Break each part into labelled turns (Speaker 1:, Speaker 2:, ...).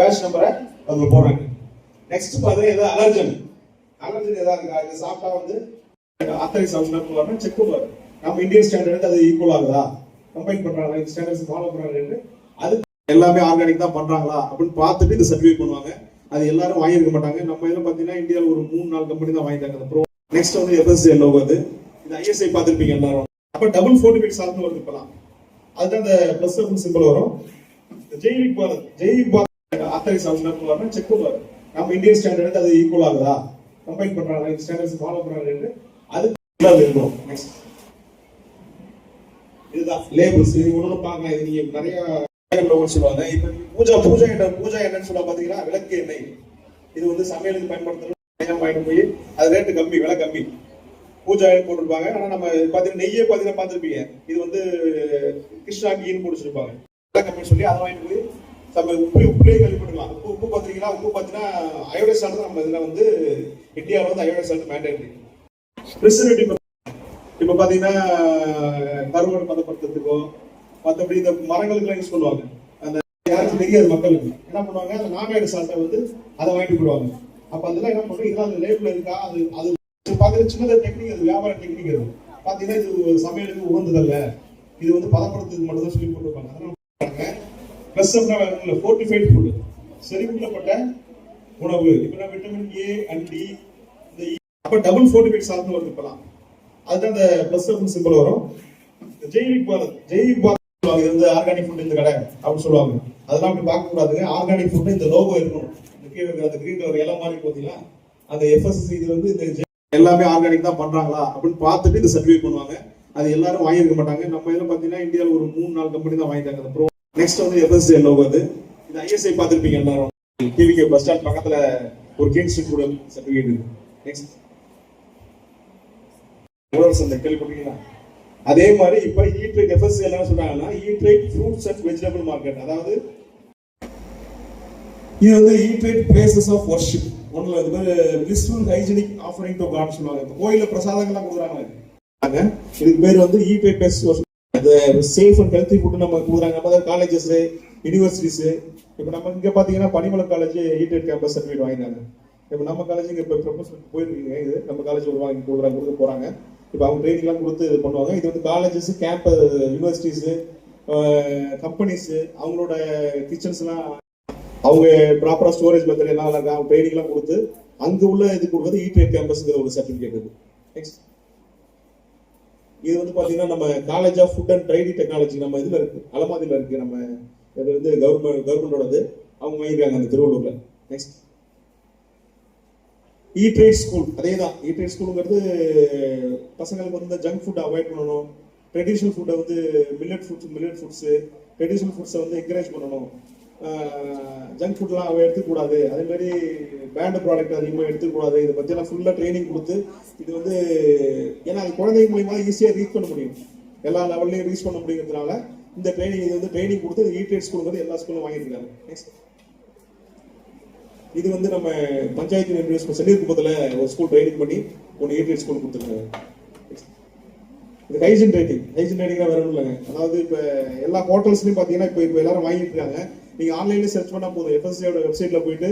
Speaker 1: Batch நம்பரை அதுல போடுறாங்க. நெக்ஸ்ட் பார்த்தா ஏதாவது அலர்ஜன் அலர்ஜன் ஏதாவது இருக்கா? இதை சாப்பிட்டா வந்து ஆத்தரை சாப்பிட்டு செக் பண்ணுவார் நம்ம இந்தியன் ஸ்டாண்டர்ட் அது ஈக்குவல் ஆகுதா? கம்பைன் பண்றாங்களா? இந்த ஸ்டாண்டர்ட்ஸ் ஃபாலோ பண்றாங்கன்னு அது எல்லாமே ஆர்கானிக் தான் பண்றாங்களா? அப்படின்னு பார்த்துட்டு இந்த சர்டிஃபை பண்ணுவாங்க. அது எல்லாரும் வாங்கியிருக்க மாட்டாங்க. நம்ம இதில் பார்த்தீங்கன்னா இந்தியாவில் ஒரு மூணு நாலு கம்பெனி தான் வாங்கிட்டாங்க அந்த ப்ரோ நெக்ஸ்ட் வந்து எஃப்எஸ்சி லோகோ அது இது ஐஎஸ்ஐ பார்த்துருப்பீங்க எல்லாரும். அப்போ டபுள் ஃபோர்டிஃபைட் சால்ட்னு வருது இப்போலாம் அதுதான் அந்த ப்ளஸ் சிம்பிள் வரும். ஜெய்விக் பாரத் ஜெய்விக் பாரத் ஆத்தரைஸ் அவங்க வரணும் செக் பண்ணுவார் நம்ம இந்தியன் ஸ்டாண்டர்ட் அது ஈக்குவல் ஆகுதா? கம்பைன் பண்றாங்க இந்த ஸ்டாண்டர்ட்ஸ் ஃபாலோ பண்றாங்க அது இருக்கணும் நெக்ஸ்ட் இதுதான். லேபிள்ஸ் இது ஒண்ணு பார்க்கலாம். இது நீங்க நிறைய சொல்லுவாங்க. இப்போ பூஜா பூஜா எண்ணெய் பூஜா என்னன்னு சொல்ல பாத்தீங்கன்னா விளக்கு எண்ணெய். இது வந்து சமையலுக்கு பயன்படுத்துறது வாங்கிட்டு போய் அது ரேட்டு கம்மி விலை கம்மி. பூஜா எண்ணெய் போட்டிருப்பாங்க. ஆனா நம்ம பாத்தீங்கன்னா நெய்யே பாத்தீங்கன்னா பார்த்திருப்பீங்க. இது வந்து கிருஷ்ணா கீன்னு பிடிச்சிருப்பாங்க விலை கம்மின்னு சொல்லி அதை வாங்கிட்டு போய் நம்ம உப்பு உப்புலேயே கழிப்பிடலாம். உப்பு உப்பு பார்த்தீங்கன்னா உப்பு பார்த்தீங்கன்னா அயோடைஸ் சால்ட் நம்ம இதில் வந்து இந்தியாவில் வந்து அயோடைஸ் சால்ட் மேண்டேட்ரி ப்ரிசர்வேட்டிவ் இப்போ பார்த்தீங்கன்னா கருவாடு பதப்படுத்துறதுக்கோ மற்றபடி இந்த மரங்களுக்குலாம் யூஸ் பண்ணுவாங்க. அந்த யாருக்கும் தெரியாது மக்களுக்கு. என்ன பண்ணுவாங்க? அந்த நாகாய்டு சால்ட்டை வந்து அதை வாங்கிட்டு போடுவாங்க அப்போ அதெல்லாம் என்ன பண்ணுறோம் இதெல்லாம் அந்த லேபிள் இருக்கா? அது அது பார்க்குற சின்னதாக டெக்னிக் அது வியாபார டெக்னிக் அது. பார்த்தீங்கன்னா இது சமையலுக்கு உகந்ததல்ல. இது வந்து பதப்படுத்துறதுக்கு மட்டும் தான் சொல்லி போட்டுருப்பாங்க. அதெல்லாம் ப்ளஸ் இல்லை ஃபோர்டிஃபைட் ஃபுட்டு செறிவூட்டப்பட்ட உணவு. இப்போ விட்டமின் ஏ அண்ட் டி இந்த அப்போ டபுள் ஃபோர்டிஃபைட் சால்ட்னு வருது இப்போலாம் அதுதான் அந்த ப்ளஸ் சிம்பிள் வரும். ஜெய்விக் பாரத் ஜெய்விக் பாரத் சொல்லுவாங்க இது வந்து ஆர்கானிக் ஃபுட் இந்த கடை அப்படின்னு சொல்லுவாங்க. அதெல்லாம் அப்படி பார்க்கக்கூடாதுங்க ஆர்கானிக் ஃபுட் இந்த லோகோ இருக்கணும். இந்த கீழே இருக்கிற அந்த கிரீன் கலர் எல்லாம் மாதிரி பார்த்தீங்கன்னா அந்த எஃப்எஸ்எஸ் இது வந்து இந்த எல்லாமே ஆர்கானிக் தான் பண்றாங்களா? அப்படின்னு பார்த்துட்டு இந்த சர்டிஃபிகேட் பண்ணுவாங்க. அது எல்லாரும் வாங்கியிருக்க மாட்டாங்க. நம்ம இதில் பார்த்தீங்கன்னா இந்தியாவில் ஒரு மூணு நாலு கம்பெனி தான் வாங்கிட்டாங்க அந்த ப்ரோ நெக்ஸ்ட் வந்து எஃப்எஸ்சி லோகோ வந்து இது ஐஎஸ்ஐ பார்த்துருப்பீங்க எல்லாரும். டிவிகே பஸ் ஸ்டாண்ட் பக்கத்தில் ஒரு கிங் கூட சர்டிஃபிகேட் இருக்கு. நெக்ஸ்ட் உழவர் சந்தை கேள்விப்பட்டீங்களா அதே மாதிரி இப்ப ஈட்ரேட் எஃப்எஸ்சி என்ன சொல்றாங்கன்னா eat right fruits and vegetable market அதாவது இது வந்து ஈட்ரேட் பிளேசஸ் ஆஃப் ஒர்ஷிப் ஒண்ணுல இது மாதிரி blissful hygienic offering to God சொல்லுவாங்க. இப்ப கோயிலில் பிரசாதங்கள்லாம் கொடுக்குறாங்க. இதுக்கு பேர் வந்து ஈட்ரேட் பிளேஸ் அந்த சேஃப் அண்ட் ஹெல்த்தி ஃபுட் நம்ம கொடுக்குறாங்க. நம்ம காலேஜஸ் யூனிவர்சிட்டிஸ் இப்போ நம்ம இங்கே பார்த்தீங்கன்னா Panimalar college eat campus certificate வாங்கினாங்க. இப்போ நம்ம காலேஜ் இங்கே இப்போ ப்ரொஃபஸர் போயிருக்கீங்க இது நம்ம காலேஜ் ஒரு வாங்கி கொடுக்குறாங்க கொடுக்க போகிறாங்க இப்போ அவங்க ட்ரைனிங்லாம் கொடுத்து இது பண்ணுவாங்க. இது வந்து காலேஜஸ் கேம்ப் யூனிவர்சிட்டிஸ் கம்பெனிஸ் அவங்களோட கிச்சன்ஸ்லாம் அவங்க ப்ராப்பராக ஸ்டோரேஜ் மெத்தட் எல்லாம் அவங்க ட்ரைனிங்லாம் கொடுத்து அங்கே உள்ள இது கொடுக்குறது இ கேம்பஸ்ங்கிற ஒரு சர்டிஃபிகேட் இருக்குது நெக்ஸ்ட் இது வந்து பார்த்தீங்கன்னா நம்ம college of food and training technology நம்ம இதில் இருக்கு. அலமாதியில் இருக்கு நம்ம இது வந்து கவர்மெண்ட் கவர்மெண்டோடது அவங்க வாங்கியிருக்காங்க அந்த திருவள்ளூர்ல. நெக்ஸ்ட் இ ட்ரேட் ஸ்கூல் அதே தான் இ ட்ரேட் ஸ்கூலுங்கிறது பசங்களுக்கு வந்து ஜங்க் ஃபுட் அவாய்ட் பண்ணணும். ட்ரெடிஷ்னல் ஃபுட்டை வந்து millet foods millet foods traditional ஃபுட்ஸை வந்து என்கரேஜ் பண்ணணும். ஜங்க் ஃபுட்லாம் அவன் எடுத்துக்கூடாது அதே மாதிரி பேண்ட் ப்ராடக்ட் அதிகமாக எடுத்துக்கூடாது இதை பற்றியெல்லாம் ஃபுல்லாக ட்ரைனிங் கொடுத்து இது வந்து ஏன்னா அது குழந்தைங்க மூலியமாக ஈஸியாக ரீச் பண்ண முடியும். எல்லா லெவல்லையும் ரீச் பண்ண முடியுங்கிறதுனால இந்த ட்ரைனிங் இது வந்து ட்ரைனிங் கொடுத்து இ ஸ்கூலுங்கிறது எல்லா ஸ்கூலும் வாங்கியிருக்காங்க. நெக்ஸ்ட் இது வந்து நம்ம பஞ்சாயத்து யூனிவர்சிட்டி செல்லிருக்குப்பத்தில் ஒரு ஸ்கூல் ட்ரைனிங் பண்ணி ஒன்று ஏடிஎட் ஸ்கூல் கொடுத்துருக்காங்க. இது ஹைஜின் ரேட்டிங் ஹைஜின் ரேட்டிங்னா வேற இல்லைங்க. அதாவது இப்போ எல்லா ஹோட்டல்ஸ்லையும் பார்த்தீங்கன்னா இப்போ இப்போ எல்லாரும் வாங்கிட்டு இருக்காங்க. நீங்கள் ஆன்லைன்ல சர்ச் பண்ணால் போதும். எஃப்எஸ்சியோட வெப்சைட்ல போயிட்டு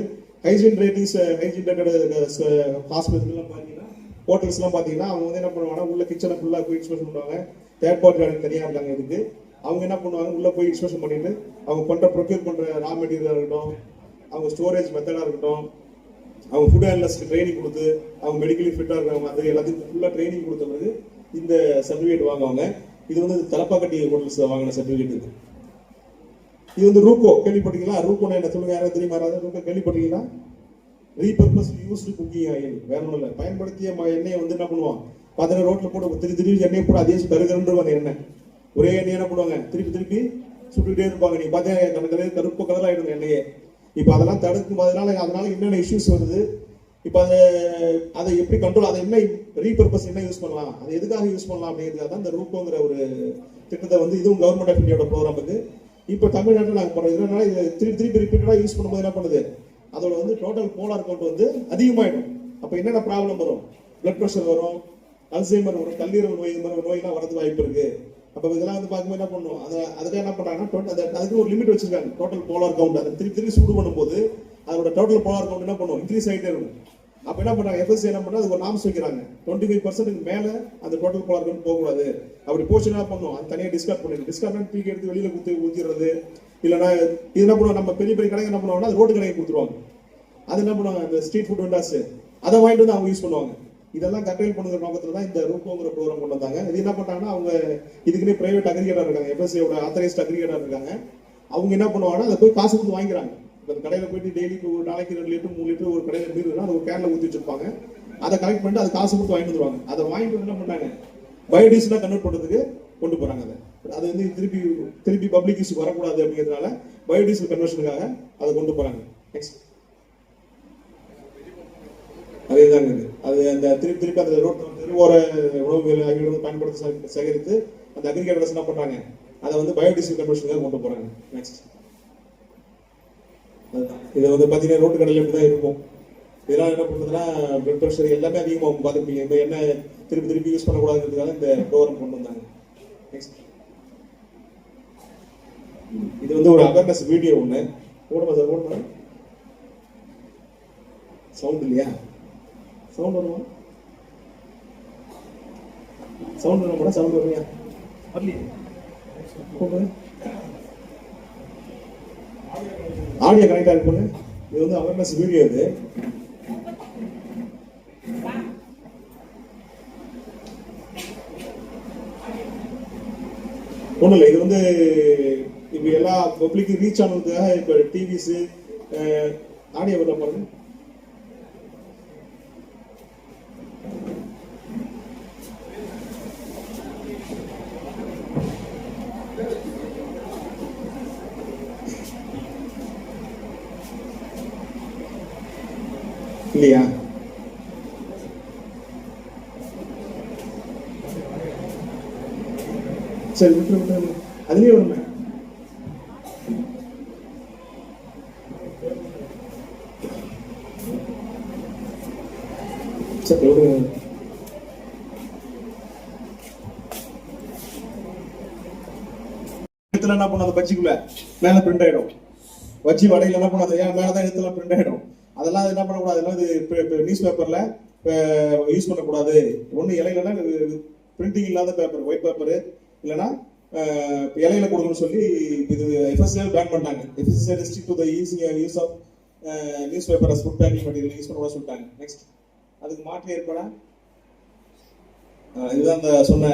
Speaker 1: ஹைஜின் ரேட்டிங்ஸ் ஹைஜின் ரேட்டட் ஹாஸ்பிட்டல்லாம் பார்த்தீங்கன்னா ஹோட்டல்ஸ்லாம் பார்த்தீங்கன்னா அவங்க வந்து என்ன பண்ணுவாங்கன்னா உள்ள கிச்சனை ஃபுல்லாக போய் இன்ஸ்பெக்ஷன் பண்ணுவாங்க. தேர்ட் பார்ட்டி ஆளுங்க தனியாக இருக்காங்க இதுக்கு. அவங்க என்ன பண்ணுவாங்க உள்ள போய் இன்ஸ்பெக்ஷன் பண்ணிட்டு அவங்க பண்ற ப்ரொக்யூர் பண்ற ரா மெட்டீரியலாக இருக்கட்டும் அவங்க ஸ்டோரேஜ் மெத்தடாக இருக்கட்டும் அவங்க ஃபுட் அனலிஸ்ட் ட்ரைனிங் கொடுத்து அவங்க மெடிக்கலி ஃபிட்டாக இருக்காங்க அது எல்லாத்துக்கும் ஃபுல்லாக ட்ரைனிங் கொடுத்த பிறகு இந்த சர்டிஃபிகேட் வாங்குவாங்க. இது வந்து தலப்பாக்கட்டி ஹோட்டல்ஸ் வாங்கின சர்டிஃபிகேட் இது. இது வந்து ரூக்கோ கேள்விப்பட்டீங்களா ரூக்கோனா என்ன? சொல்லுங்க யாராவது தெரியுமா? யாராவது ரூகோ கேள்விப்பட்டீங்களா ரீபர்பஸ் யூஸ்டு குக்கிங் ஆயில் வேற ஒன்றும் இல்லை. பயன்படுத்திய ம- எண்ணெயை வந்து என்ன பண்ணுவான்? பார்த்தீங்கன்னா ரோட்ல போட்டு திருப்பி திருப்பி எண்ணெய் போட அதே கருகருன்றுவாங்க எண்ணெய். ஒரே எண்ணெய் என்ன பண்ணுவாங்க? திருப்பி திருப்பி சுட்டுக்கிட்டே இருப்பாங்க. நீ பார்த்தீங்கன்னா கணக்கிலே கருப்பு கலர் ஆயிடும் எண்ணெயே. இப்போ அதெல்லாம் தடுக்கும் அதனால அதனால என்னென்ன இஷ்யூஸ் வருது? இப்போ அதை அதை எப்படி கண்ட்ரோல் அதை என்ன ரீபர்பஸ் என்ன யூஸ் பண்ணலாம்? அதை எதுக்காக யூஸ் பண்ணலாம் அப்படிங்கிறதுக்காக தான் இந்த ரூபோங்கிற ஒரு திட்டத்தை வந்து இதுவும் கவர்மெண்ட் ஆஃப் இந்தியாவோட ப்ரோக்ராமுக்கு இப்போ தமிழ்நாட்டில் நாங்கள் பண்ணுறோம் இதனால இது திருப்பி திருப்பி ரிப்பீட்டடாக யூஸ் பண்ணும்போது என்ன பண்ணுது? அதோட வந்து டோட்டல் போலார் கவுண்ட் வந்து அதிகமாயிடும். அப்போ என்னென்ன ப்ராப்ளம் வரும்? பிளட் ப்ரெஷர் வரும் அல்சைமர் வரும் கல்லீரல் நோய் இது மாதிரி நோயெல்லாம் வரது வாய்ப்பு இருக்கு. அப்ப இதெல்லாம் வந்து பார்க்கும்போது என்ன பண்ணும்? அதை அதுக்கு என்ன பண்றாங்கன்னா டோட்டல் அதுக்கு ஒரு லிமிட் வச்சிருக்காங்க. டோட்டல் போலார் கவுண்ட் அதை திருப்பி திருப்பி சூடு பண்ணும்போது அதோட டோட்டல் போலார் கவுண்ட் என்ன பண்ணும்? இன்க்ரீஸ் ஆகிட்டே இருக்கும். அப்ப என்ன பண்ணாங்க? எஃப்எஸ்சி என்ன பண்றாங்க அது ஒரு நாம்ஸ் வைக்கிறாங்க டுவெண்ட்டி ஃபைவ் பர்சன்ட்டுக்கு மேல அந்த டோட்டல் போலார் போகக்கூடாது. அப்படி போச்சு என்ன பண்ணும்? அது தனியாக டிஸ்கார்ட் பண்ணிடும். டிஸ்கார்ட் தூக்கி எடுத்து வெளியில குத்தி ஊத்திடுறது. இல்லைன்னா இது என்ன பண்ணுவோம் நம்ம பெரிய பெரிய கடைங்க என்ன பண்ணுவாங்கன்னா அது ரோட்டு கடைக்கு கொடுத்துருவாங்க. அது என்ன பண்ணுவாங்க? அந்த ஸ்ட்ரீட் ஃபுட் வெண்டாஸ் அதை வாங்கிட்டு வந்து அவங்க யூஸ் பண்ணுவாங்க. இதெல்லாம் கண்ட்ரோல் பண்ணுங்கிற நோக்கத்தில் தான் இந்த ரூபோங்கிற ப்ரோக்ராம் கொண்டு வந்தாங்க. இது என்ன பண்ணாங்கன்னா அவங்க இதுக்குன்னே பிரைவேட் அக்ரிகேட்டர் இருக்காங்க. எஃப்எஸ்சியோட ஆத்தரைஸ்ட் அக்ரிகேட்டர் இருக்காங்க. அவங்க என்ன பண்ணுவாங்கன்னா அதை போய் காசு கொடுத்து வாங்கிக்கிறாங்க. இப்போ கடையில் போயிட்டு டெய்லி ஒரு நாளைக்கு ரெண்டு லிட்டர் மூணு லிட்டர் ஒரு கடையில் மீறுனா அது ஒரு கேன்ல ஊற்றி வச்சிருப்பாங்க. அதை கலெக்ட் பண்ணிட்டு அதை காசு கொடுத்து வாங்கிட்டு வந்துருவாங்க. அதை வாங்கிட்டு வந்து என்ன பண்ணாங்க பயோடீசலாக கன்வெர்ட் பண்ணுறதுக்கு கொண்டு போகிறாங்க அதை. அது வந்து திருப்பி திருப்பி பப்ளிக் யூஸ் வரக்கூடாது அப்படிங்கிறதுனால பயோடீசல் கன்வர்ஷனுக்காக அதை கொண்டு போகிறாங்க நெக்ஸ்ட் அதேதாங்க இருக்குது அது அந்த திருப்பி திருப்பி அந்த ரோட் தெருவோர உணவுகள் ஆகியோட பயன்படுத்த சேகரித்து அந்த அக்ரிகல்ச்சர்ஸ் என்ன பண்ணுறாங்க அதை வந்து பயோடீசல் கன்வர்ஷனுக்காக கொண்டு போகிறாங்க நெக்ஸ்ட் இதை வந்து பார்த்தீங்கன்னா ரோட்டு கடையில் இப்படி தான் இருக்கும். இதெல்லாம் என்ன பண்ணுறதுன்னா பிளட் ப்ரெஷர் எல்லாமே அதிகமாகும் பார்த்துருப்பீங்க இப்போ என்ன திருப்பி திருப்பி யூஸ் பண்ணக்கூடாதுங்கிறதுக்காக இந்த ப்ரோக்ராம் கொண்டு வந்தாங்க. நெக்ஸ்ட் இது வந்து ஒரு அவேர்னஸ் வீடியோ ஒன்று ஓடுமா சார் ஓடுமா சவுண்ட் இல்லையா? சவுண்ட் வருமா? சவுண்ட் வரும்? கூட சவுண்ட் வருமையா? வரலையே. ஆடியோ கனெக்ட் ஆகி பண்ணு இது வந்து அவேர்னஸ் வீடியோ இது. ஒன்றும் இல்லை இது வந்து இப்போ எல்லா பப்ளிக் ரீச் ஆனதுக்காக இப்போ டிவிஸு ஆடியோ வரல பாருங்கள் இல்லையா? சரி விட்டு விட்டு அதுலயே ஒரு சரி விடுங்க என்ன பண்ணும் அந்த பஜ்ஜிக்குள்ள. மேல பிரிண்ட் ஆயிடும். வச்சு வடையில என்ன பண்ணும் அது ஏன் மேல தான் இடத்துல பிரிண்ட் ஆயிடும்? அதெல்லாம் என்ன பண்ணக்கூடாது? அதெல்லாம் நியூஸ் பேப்பர்ல யூஸ் பண்ணக்கூடாது. ஒன்று இலையிலனா பிரிண்டிங் இல்லாத பேப்பர் ஒயிட் பேப்பர் இல்லைன்னா இலையில கொடுக்கணும்னு சொல்லி இது எஃப்எஸ்எல் பேன் பண்ணாங்க FSL district to the using use of newspaper food packing material use பண்ண சொல்லிட்டாங்க. நெக்ஸ்ட் அதுக்கு மாற்று ஏற்பட? இதுதான் இந்த சொன்ன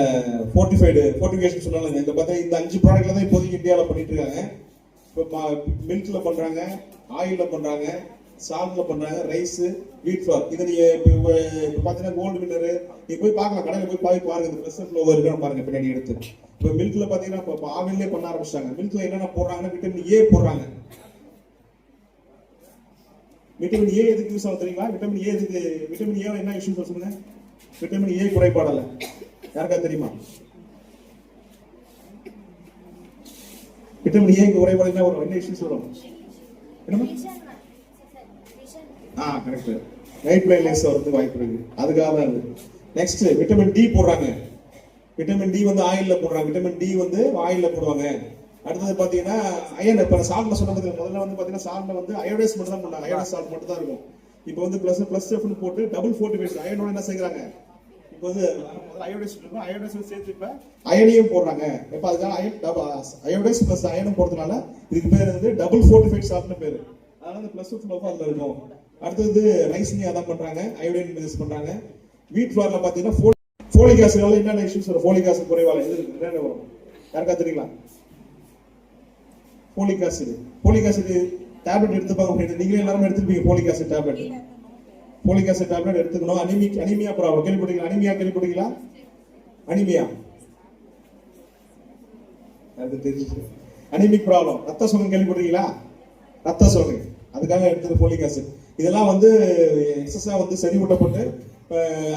Speaker 1: ஃபோர்ட்டிஃபைடு ஃபோர்ட்டிஃபிகேஷன் சொன்னாங்க இந்த பார்த்தா இந்த அஞ்சு ப்ராடக்ட்ல தான் இப்போதைக்கு இந்தியாவில் பண்ணிட்டு இருக்காங்க. இப்போ மில்க்ல பண்றாங்க ஆயிலில் பண்றாங்க. சால்ட்ல பண்றாங்க ரைஸ் வீட் ஃபார் இதை நீங்க இப்போ இப்போ பார்த்தீங்கன்னா கோல்டு வின்னர் நீ போய் பார்க்கலாம். கடையில் போய் பாய் பாருங்க இந்த ப்ரெஷர் ஃப்ளோ இருக்கான்னு பாருங்க பின்னாடி எடுத்து. இப்போ மில்க்ல பார்த்தீங்கன்னா இப்போ ஆவிலே பண்ண ஆரம்பிச்சிட்டாங்க. மில்க்ல என்னென்ன போடுறாங்கன்னா விட்டமின் ஏ போடுறாங்க. விட்டமின் ஏ எதுக்கு யூஸ் ஆகும் தெரியுமா? விட்டமின் ஏ எதுக்கு விட்டமின் ஏ என்ன இஷ்யூ சொல்லுங்க. விட்டமின் ஏ குறைபாடல யாருக்கா தெரியுமா? விட்டமின் ஏ குறைபாடு என்ன வரும்? என்ன இஷ்யூஸ் வரும்? என்னமா ஆ கரெக்ட் நைட் பிளைண்ட்னஸ் வந்து வாய்ப்பு இருக்கு அதுக்காக தான் இது நெக்ஸ்ட் விட்டமின் டி போடுறாங்க. விட்டமின் டி வந்து ஆயில்ல போடுறாங்க. விட்டமின் டி வந்து ஆயில்ல போடுவாங்க. அடுத்தது பாத்தீங்கன்னா அயன் இப்ப சால்ட்ல சொன்னது முதல்ல வந்து பாத்தீங்கன்னா சால்ட்ல வந்து அயோடைஸ் மட்டும் தான் பண்ணாங்க அயோடைஸ் சால்ட் மட்டும் தான் இருக்கும். இப்போ வந்து பிளஸ் பிளஸ் எஃப்னு போட்டு டபுள் ஃபோர்டிஃபைஸ் அயனோட என்ன செய்கிறாங்க இப்போ வந்து அயோடைஸ் இருக்கும் அயோடைஸ் சேர்த்து இப்ப அயனையும் போடுறாங்க. இப்ப அதுக்காக அயன் அயோடைஸ் பிளஸ் அயனும் போடுறதுனால இதுக்கு பேர் வந்து டபுள் ஃபோர்டிஃபைட் சால்ட்னு பேரு. அதனால இந்த பிளஸ் எஃப் அதுல இருக்கும். அடுத்தது ரைஸ்லயும் அதான் பண்றாங்க அயோடைன் யூஸ் பண்றாங்க. வீட் ஃபிளார்ல பாத்தீங்கன்னா ஃபோலிக் ஆசிடால என்னென்ன இஷ்யூஸ் வரும்? ஃபோலிக் ஆசிட் குறைவால. எது என்னென்ன வரும்? யாருக்கா தெரியுங்களா? Folic acid folic acid tablet எடுத்துப்பாங்க அப்படின்னு நீங்களே எல்லாரும் எடுத்துருப்பீங்க folic acid tablet folic acid tablet எடுத்துக்கணும். அனிமிக் அனிமியா ப்ராப்ளம் கேள்விப்பட்டீங்களா? அனிமியா கேள்விப்பட்டீங்களா? அனிமியா. அது தெரிஞ்சு அனிமிக் ப்ராப்ளம் ரத்த சோகம் கேள்விப்பட்டீங்களா? ரத்த சோகை. அதுக்காக எடுத்தது ஃபோலிக் ஆசிட் இதெல்லாம் வந்து எக்ஸஸா வந்து சரி ஊட்டப்பட்டு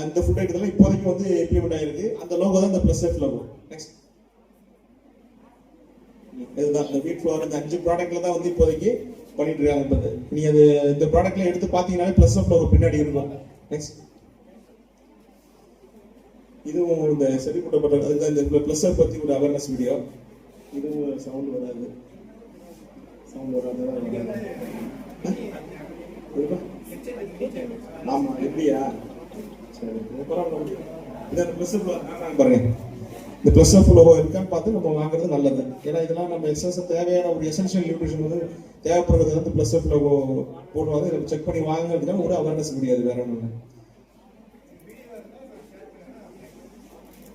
Speaker 1: அந்த ஃபுட் ஐட்டத்தில் இப்போதைக்கு வந்து இம்ப்ளிமெண்ட் ஆயிருக்கு. அந்த லோகோ தான் இந்த ப்ளஸ் எஃப் லோகோ நெக்ஸ்ட் இதுதான் இந்த வீட் ஃப்ளோர் இந்த அஞ்சு ப்ராடக்ட்ல தான் வந்து இப்போதைக்கு பண்ணிட்டு இருக்காங்க நீ அது இந்த ப்ராடக்ட்ல எடுத்து பார்த்தீங்கன்னா ப்ளஸ் எஃப் லோகோ பின்னாடி இருக்கும். நெக்ஸ்ட் இதுவும் இந்த செறிவூட்டப்பட்ட அதுதான் இந்த ப்ளஸ்ஸை பற்றி ஒரு அவேர்னஸ் வீடியோ இதுவும் சவுண்ட் வராது. சவுண்ட் வராது? ஆமா எப்படியா? சரி இது பரவாயில்ல இந்த ப்ளஸ் பாருங்க. இந்த ப்ளஸ் அப் லோகோ இருக்கான்னு பார்த்து நம்ம வாங்குறது நல்லது. ஏன்னா இதெல்லாம் நம்ம எக்ஸஸ் தேவையான ஒரு எசென்ஷியல் நியூட்ரிஷன் வந்து தேவைப்படுறது வந்து ப்ளஸ் அப் லோகோ போடுவாங்க. இதை செக் பண்ணி வாங்குறதுக்கான ஒரு அவேர்னஸ் முடியாது வேற ஒன்று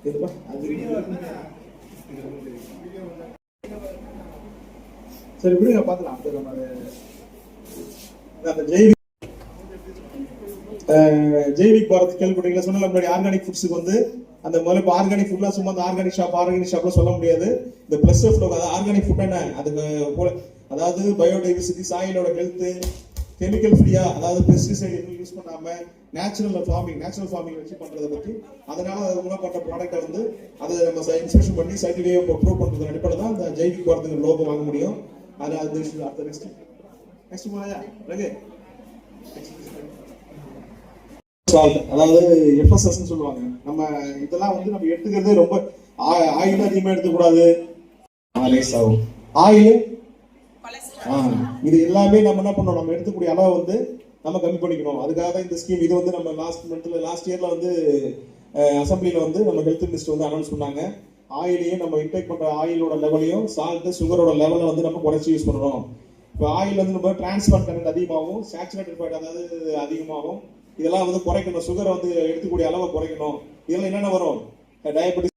Speaker 1: இதுப்பா அது சரி விடுங்க பார்த்துக்கலாம். நம்ம அந்த ஜெய்விக் ஜெய்விக் பாரத் கேள்விப்பட்டீங்களா சொன்னால முன்னாடி ஆர்கானிக் ஃபுட்ஸுக்கு வந்து அந்த முதல்ல இப்போ ஆர்கானிக் ஃபுட்லாம் சும்மா அந்த ஆர்கானிக் ஷாப் ஆர்கானிக் ஷாப்லாம் சொல்ல முடியாது. இந்த ப்ளஸ் பிளஸ் அதாவது ஆர்கானிக் ஃபுட் என்ன? அதுக்கு போல- அதாவது பயோடைவர்சிட்டி சாயிலோட ஹெல்த்து கெமிக்கல் ஃப்ரீயா அதாவது பெஸ்டிசைட் எதுவும் யூஸ் பண்ணாம நேச்சுரல் ஃபார்மிங் நேச்சுரல் ஃபார்மிங் வச்சு பண்றதை பத்தி அதனால அது மூலம் பண்ற ப்ராடக்ட்டை வந்து அதை நம்ம இன்ஸ்பெக்ஷன் பண்ணி சர்டிஃபிகேட் ப்ரூவ் பண்றது அடிப்படை தான் அந்த ஜெய்விக் பாரத்துக்கு லோகோ வாங்க முடியும். அது அது அடுத்த நெக்ஸ்ட் நெக்ஸ்ட் ரகு Salt, அதாவது எஃப்எஸ்எஸ் சொல்லுவாங்க. நம்ம இதெல்லாம் வந்து நம்ம எடுத்துக்கிறதே ரொம்ப ஆயில் அதிகமா எடுத்துக்கூடாது. ஆகும் ஆயில். இது எல்லாமே நம்ம என்ன பண்ணோம் நம்ம எடுத்துக்கூடிய அளவை வந்து நம்ம கம்மி பண்ணிக்கணும். அதுக்காக தான் இந்த ஸ்கீம் இது வந்து நம்ம லாஸ்ட் மந்த்ல லாஸ்ட் இயர்ல வந்து அசம்பிளில வந்து நம்ம ஹெல்த் மினிஸ்டர் வந்து அனௌன்ஸ் பண்ணாங்க. ஆயிலையும் நம்ம இன்டேக் பண்ற ஆயிலோட லெவலையும் சால்ட் சுகரோட லெவலை வந்து நம்ம குறைச்சி யூஸ் பண்ணணும். இப்போ ஆயில் வந்து நம்ம டிரான்ஸ்பர் கரண்ட் அதிகமாகும் சேச்சுரேட்டட் ஃபேட் அதாவது அதிகமாகும் இதெல்லாம் வந்து குறைக்கணும். சுகரை வந்து எடுத்துக்கூடிய அளவை குறைக்கணும். இதெல்லாம் என்னென்ன வரும்? டயபெட்டிஸ்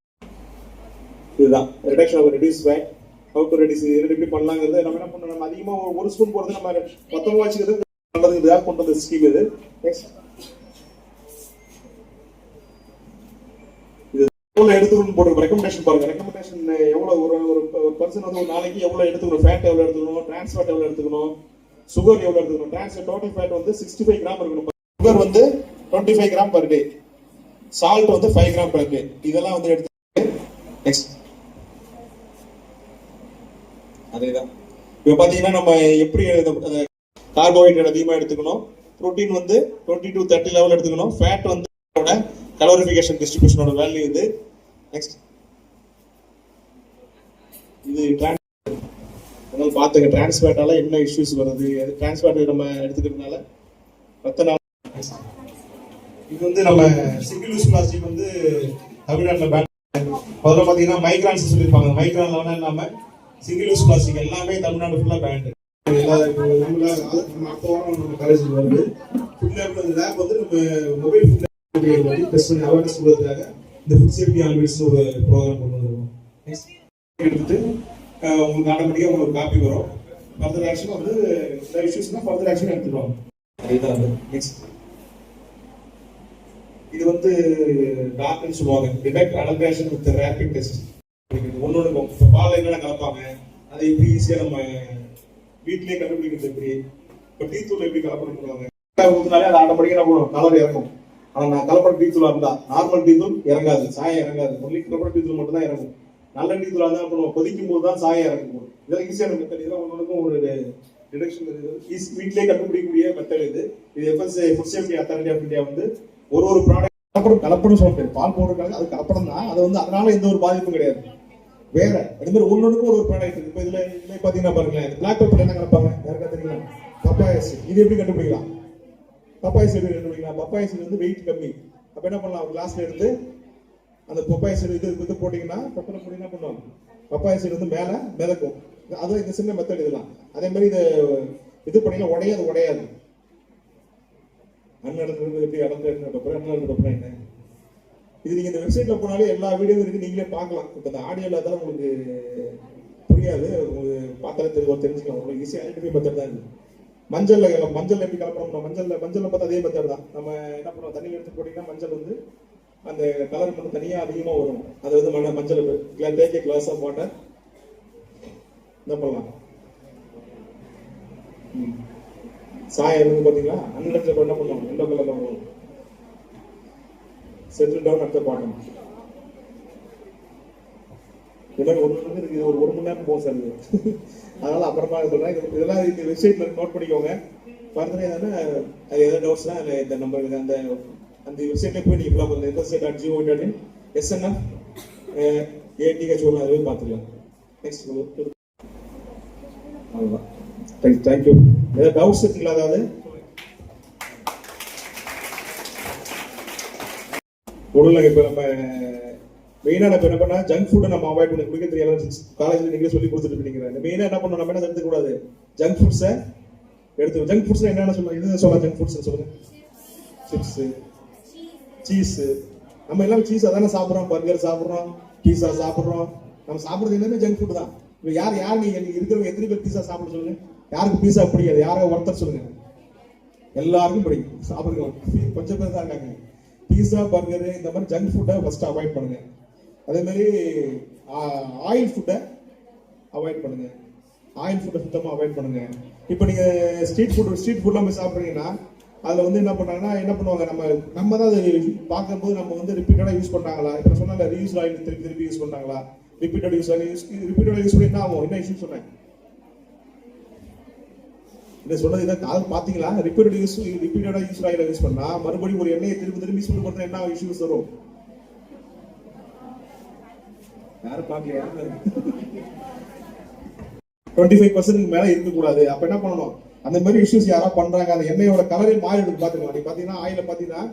Speaker 1: இதுதான். Reduction of reduce fat how reduce இது எப்படி பண்ணலாங்கிறது நம்ம என்ன பண்ணணும்? நம்ம அதிகமாக ஒரு- ஸ்பூன் போடுறது நம்ம மொத்தமாக வச்சுக்கிறது நல்லது. இதாக கொண்டு வந்த ஸ்கீம் இது. நெக்ஸ்ட் எவ்வளவு எடுத்துக்கணும் போட்டு ரெக்கமெண்டேஷன் பாருங்க. ரெக்கமெண்டேஷன் எவ்வளவு ஒரு ஒரு பர்சன் வந்து ஒரு நாளைக்கு எவ்வளவு எடுத்துக்கணும்? ஃபேட் எவ்வளவு எடுத்துக்கணும்? டிரான்ஸ் ஃபேட் எவ்வளவு எடுத்துக்கணும்? சுகர் எவ்வளவு எடுத்துக்கணும்? டிரான்ஸ் டோட்டல் ஃபேட் வந்து சிக்ஸ்டி ஃபைவ் கிராம் இருக்கணும் சுகர் வந்து twenty five gram per day salt வந்து ஃபைவ் கிராம் பர் டே இதெல்லாம் வந்து எடுத்து நெக்ஸ்ட் அதேதான். இப்போ பாத்தீங்கன்னா நம்ம எப்படி கார்போஹைட்ரேட் அதிகமா எடுத்துக்கணும். புரோட்டீன் வந்து டுவெண்ட்டி டு தேர்ட்டி லெவல் எடுத்துக்கணும். ஃபேட் வந்து கலோரிஃபிகேஷன் டிஸ்ட்ரிபியூஷனோட வேல்யூ இது. நெக்ஸ்ட் இது trans- பார்த்துங்க டிரான்ஸ்பேர்ட்டால என்ன இஷ்யூஸ் வருது? டிரான்ஸ்பேர்ட் நம்ம எடுத்துக்கிறதுனால பத்து நாள் இது வந்து நம்ம சிங்கிள் யூஸ் பிளாஸ்டிக் வந்து தமிழ்நாட்டில் பேன் முதல்ல பார்த்தீங்கன்னா மைக்ரான்ஸ் சொல்லியிருப்பாங்க. மைக்ரான் லெவலில் இல்லாம சிங்கிள் யூஸ் பிளாஸ்டிக் எல்லாமே தமிழ்நாடு ஃபுல்லாக பேண்டு எல்லா காலேஜுக்கு வருது. ஃபுட் லேப் வந்து நம்ம மொபைல் டெஸ்ட் பண்ணி அவேர்னஸ் கொடுக்கறதுக்காக இந்த ஃபுட் சேஃப்டி ஒரு ப்ரோக்ராம் கொண்டு வந்துருவோம். எடுத்துட்டு உங்களுக்கு ஆட்டோமேட்டிக்காக உங்களுக்கு காப்பி வரும். ஃபர்தர் ஆக்ஷன் வந்து இஷ்யூஸ்னா ஃபர்தர் ஆக்ஷன் எடுத்துருவாங்க. இதுதான் வந்து நெக்ஸ்ட் இது வந்து டாக்டர்னு சொல்லுவாங்க. Detect adulteration with rapid test ஒன்னொன்று இப்போ பால் என்னென்ன கலப்பாங்க? அதை எப்படி ஈஸியாக நம்ம வீட்டிலேயே கண்டுபிடிக்கிறது எப்படி? இப்போ டீ தூள் எப்படி கலப்பணும் சொல்லுவாங்க. ஊற்றினாலே அது ஆட்டோமேட்டிக்காக நம்ம கலர் இறக்கும். ஆனால் நான் கலப்பட டீசலா இருந்தா நார்மல் டீ இறங்காது சாயம் இறங்காது. ஒன்லி கலப்பட டீசல் மட்டும் தான் இறங்கும். நல்ல டீ தூளாக இருந்தால் பண்ணுவோம் கொதிக்கும் போது தான் சாயம் இறங்கும். இதெல்லாம் ஈஸியான மெத்தட் இதெல்லாம் ஒன்றுக்கும் ஒரு டிடக்ஷன் ஈஸி வீட்லயே கண்டுபிடிக்கக்கூடிய மெத்தட் இது. இது FS food safety authority of India வந்து ஒரு ஒரு ப்ராடக்ட் கலப்படம் கலப்படம் சொல்ல முடியாது. பால் போடுறதுக்காக அது கலப்படம் தான். அது வந்து அதனால எந்த ஒரு பாதிப்பும் கிடையாது. வேற அது மாதிரி ஒன்னொன்றுக்கும் ஒரு ஒரு ப்ராடக்ட் இருக்கு இப்போ இதுல இதுல பாத்தீங்கன்னா பாருங்களேன் பிளாக் பேப்பர் என்ன கலப்பாங்க? யாருக்கா தெரியுமா? பப்பாயஸ் இது எப்படி கண்டுபிடிக்கலாம்? பப்பாய் சைடு கண்டுபிடிக்கலாம் பப்பாய் சைடு வந்து வெயிட் கம்மி. அப்ப என்ன பண்ணலாம்? ஒரு கிளாஸ்ல எடுத்து அந்த பப்பாய் சைடு இது இது போட்டீங்கன்னா பக்கத்தில் போட்டு என்ன பண்ணுவோம் பப்பாய் சைடு வந்து மேல மிதக்கும் அது இந்த சின்ன மெத்தட் இதெல்லாம் அதே மாதிரி இது இது பண்ணீங்கன்னா உடையாது உடையாது. அண்ணன் எப்படி அடர்ந்த பப்பர் அண்ணன் பப்பர் என்ன? இது நீங்க இந்த வெப்சைட்ல போனாலே எல்லா வீடியோவும் இருக்கு நீங்களே பார்க்கலாம். இப்போ இந்த ஆடியோல அதெல்லாம் உங்களுக்கு புரியாது. உங்களுக்கு பார்த்தாலே தெரியும் தெரிஞ்சுக்கலாம். உங்களுக்கு ஈஸியாக ஐடென்டிஃபை மெத்தட் தான் இருக்குது மஞ்சள்ல மஞ்சள் எப்படி கலப்படம் மஞ்சள்ல மஞ்சள்ல பார்த்தா அதே மெத்தட் தான். நம்ம என்ன பண்ணுவோம்? தண்ணி எடுத்து போட்டீங்கன்னா மஞ்சள் வந்து அந்த கலர் மட்டும் தனியா அதிகமா வரும். அது வந்து மண்ண மஞ்சள் தேக்க கிளாஸ் ஆஃப் வாட்டர் என்ன பண்ணலாம்? ம். சாயம் இருந்து பாத்தீங்களா அன்லட்ல என்ன பண்ணுவோம் எல்லோ கலர்ல வரும். Settle down at the bottom இதெல்லாம் ஒரு மணி நேரம் ஒரு ஒரு மணி நேரம் போகும் சார் அதனால அப்புறமா சொல்றேன் இதெல்லாம் இந்த வெப்சைட்ல நோட் பண்ணிக்கோங்க. ஃபர்தர் எதனா அது எதாவது டவுட்ஸ்னா இந்த நம்பருக்கு அந்த அந்த வெப்சைட்ல போய் நீங்க ஃபில் பண்ணுங்க. Website at GO dot in SNF ATH ஒன்று அதுவே பார்த்துக்கலாம். நெக்ஸ்ட் அவ்வளோதான் தேங்க் தேங்க்யூ ஏதாவது டவுட்ஸ் இருக்குங்களா அதாவது? உடல் இப்போ நம்ம மெயினாக நம்ம என்ன பண்ணால் ஜங்க் ஃபுட்டை நம்ம அவாய்ட் பண்ணி குடிக்க தெரியல காலேஜில் நீங்களே சொல்லி கொடுத்துட்டு இருக்கீங்க மெயினாக என்ன பண்ணணும் நம்ம என்ன எடுத்துக்கூடாது ஜங்க் ஃபுட்ஸை எடுத்து ஜங்க் ஃபுட்ஸ் என்னென்ன சொல்லலாம்? இது சொல்லலாம் ஜங்க் ஃபுட்ஸ் சொல்லுங்கள் சிப்ஸு சீஸு நம்ம எல்லாம் சீஸ் தானே சாப்பிட்றோம். பர்கர் சாப்பிட்றோம் பீஸா சாப்பிட்றோம். நம்ம சாப்பிட்றது எல்லாமே ஜங்க் ஃபுட் தான். இப்போ யார் யார் நீங்கள் இருக்கிறவங்க எத்தனை பேர் பீஸா சாப்பிட சொல்லுங்க? யாருக்கு பீஸா பிடிக்காது. யாரோ ஒருத்தர் சொல்லுங்கள் எல்லாருக்கும் பிடிக்கும். சாப்பிடுங்க. கொஞ்சம் பேர் தான் இருக்காங்க. பீஸா பர்கரு இந்த மாதிரி ஜங்க் ஃபுட்டை ஃபஸ்ட்டு அவாய்ட் பண்ணுங்க. அதே மாதிரி ஆயில் ஃபுட்டை அவாய்ட் பண்ணுங்க. ஆயில் ஃபுட்டை சுத்தமாக அவாய்ட் பண்ணுங்க. இப்போ நீங்கள் ஸ்ட்ரீட் ஃபுட் ஸ்ட்ரீட் ஃபுட்லாம் போய் சாப்பிட்றீங்கன்னா அதில் வந்து என்ன பண்ணாங்கன்னா என்ன பண்ணுவாங்க? நம்ம நம்ம தான் அது பார்க்கும்போது நம்ம வந்து ரிப்பீட்டடாக யூஸ் பண்ணாங்களா இப்போ சொன்னால ரீயூஸ் ஆயில் திருப்பி திருப்பி யூஸ் பண்ணாங்களா ரிப்பீட்டட் யூஸ் ஆகி யூஸ் ரிப்பீட்டடாக யூஸ் பண்ணி என்ன ஆகும்? என்ன இஷ்யூ சொன்னேன்? இதை சொன்னது இதை காது பார்த்தீங்களா? ரிப்பீட்டட் யூஸ் ரிப்பீட்டடாக யூஸ் ஆயில் யூஸ் பண்ணால் மறுபடியும் ஒரு எண்ணெயை திருப்பி திருப்பி யூஸ் பண்ணுறது என்ன இஷ்யூஸ் வரும்? யாரும் பார்க்கலையா டுவெண்ட்டி ஃபைவ் பர்சன்ட் மேல இருக்கக்கூடாது. அப்ப என்ன பண்ணணும்? அந்த மாதிரி இஷ்யூஸ் யாரா பண்றாங்க அந்த எண்ணெயோட கலரே மாறி இருக்கு பாத்துக்கலாம் நீ பாத்தீங்கன்னா ஆயில பாத்தீங்கன்னா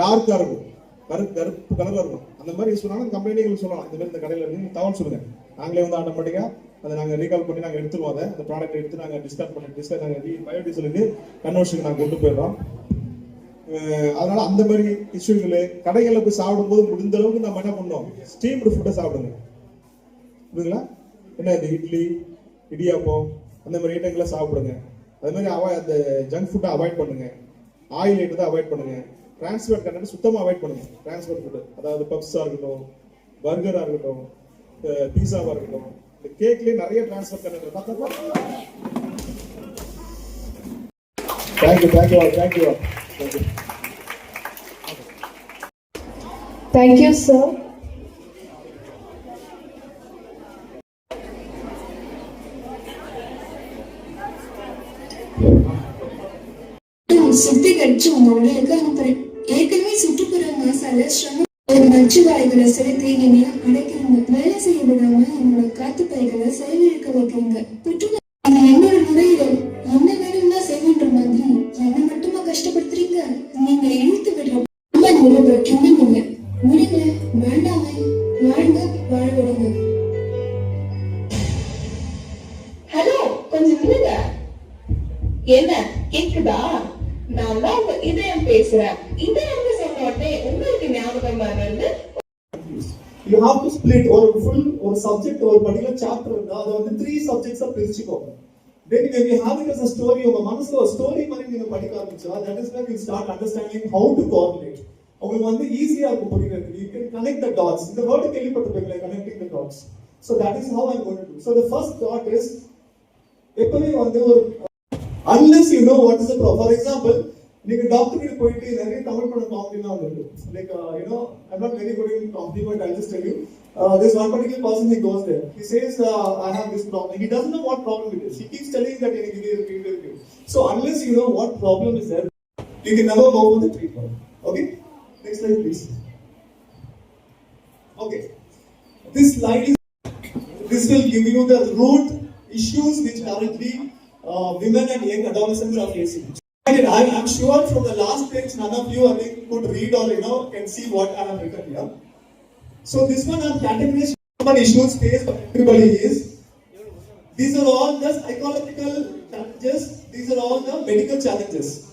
Speaker 1: டார்க்கா இருக்கும். கருப்பு கருப்பு கலர்ல இருக்கும். அந்த மாதிரி யூஸ் பண்ணாலும் கம்பெனிகள் சொல்லலாம். இந்த மாதிரி இந்த கடையில இருந்து நீங்க தகவல் சொல்லுங்க. நாங்களே வந்து ஆட்டோமேட்டிக்கா அதை நாங்க ரீகால் பண்ணி நாங்க எடுத்துருவோம் அதை. அந்த ப்ராடக்ட் எடுத்து நாங்க டிஸ்கார்ட் பண்ணி டிஸ்கார்ட் நாங்க பயோடீசலுக்கு கன்வர்ஷனுக்கு நாங்க கொண்டு போயிடுறோம். அதனால அந்த மாதிரி இஷ்யூகள் கடைகளில் போய் சாப்பிடும்போது முடிந்த அளவுக்கு நம்ம என்ன பண்ணோம் ஸ்டீம்டு ஃபுட்டை சாப்பிடுங்க புரியுதுங்களா? என்ன இந்த இட்லி இடியாப்பம் அந்த மாதிரி ஐட்டங்களை சாப்பிடுங்க. அது மாதிரி அவாய் அந்த ஜங்க் ஃபுட்டை அவாய்ட் பண்ணுங்க. ஆயில் ஐட்டத்தை அவாய்ட் பண்ணுங்க. டிரான்ஸ்போர்ட் கண்டென்ட் சுத்தமாக அவாய்ட் பண்ணுங்க. டிரான்ஸ்போர்ட் ஃபுட்டு அதாவது பப்ஸாக இருக்கட்டும் பர்கராக இருக்கட்டும் பீஸாவாக இருக்கட்டும் இந்த கேக்லேயே நிறைய டிரான்ஸ்போர்ட் கண்டென்ட் பார்த்தா thank you thank you
Speaker 2: thank you thank you Thank you, sir.
Speaker 3: சுத்திகரிச்சு உங்க உடலுக்கு அனுப்புறேன். ஏற்கனவே சுற்றுப்புற மாசால சிரமம் நச்சு வாய்களை செலுத்தி என்னைய அடைக்கிறவங்க வேலை செய்ய விடாம என்னோட காத்து பைகளை செயலிழக்க வைக்கிறீங்க. புற்றுநோய்
Speaker 4: உங்களுக்கு ஞாபகம் வர்றது
Speaker 5: you have to split ஒரு full ஒரு subject ஒரு particular chapter இருந்தா அதை வந்து த்ரீ சப்ஜெக்ட்ஸா பிரிச்சுக்கோங்க then when you have it as a story உங்க மனசுல ஒரு ஸ்டோரி மாதிரி நீங்க படிக்க ஆரம்பிச்சா that is where you start understanding how to coordinate உங்களுக்கு வந்து ஈஸியா இருக்கும் புரியுறது you can connect the dots இந்த வேர்டு கேள்விப்பட்டிருப்பீங்களா connecting the dots so that is how i'm going to do so the first dot is எப்பவுமே வந்து ஒரு unless you know what is the problem for example நீங்க doctor கிட்ட போயிட்டு நிறைய தமிழ் படம் காமெடிலாம் வந்து like you know I'm not very good in comedy but I just tell you this one particular person he goes there he says uh, i have this problem he doesn't know what problem it is he keeps telling that எனக்கு இது இருக்கு இது இருக்கு so unless you know what problem is there you can never go for the treatment okay next slide please okay this slide is this will give you the root issues which currently uh, women and young adolescents are facing. I'm, I'm sure from the last page, none of you I think, could read or you know can see what I have written here. So this one I'm categorized common issues faced by everybody is these are all the psychological challenges, these are all the medical challenges.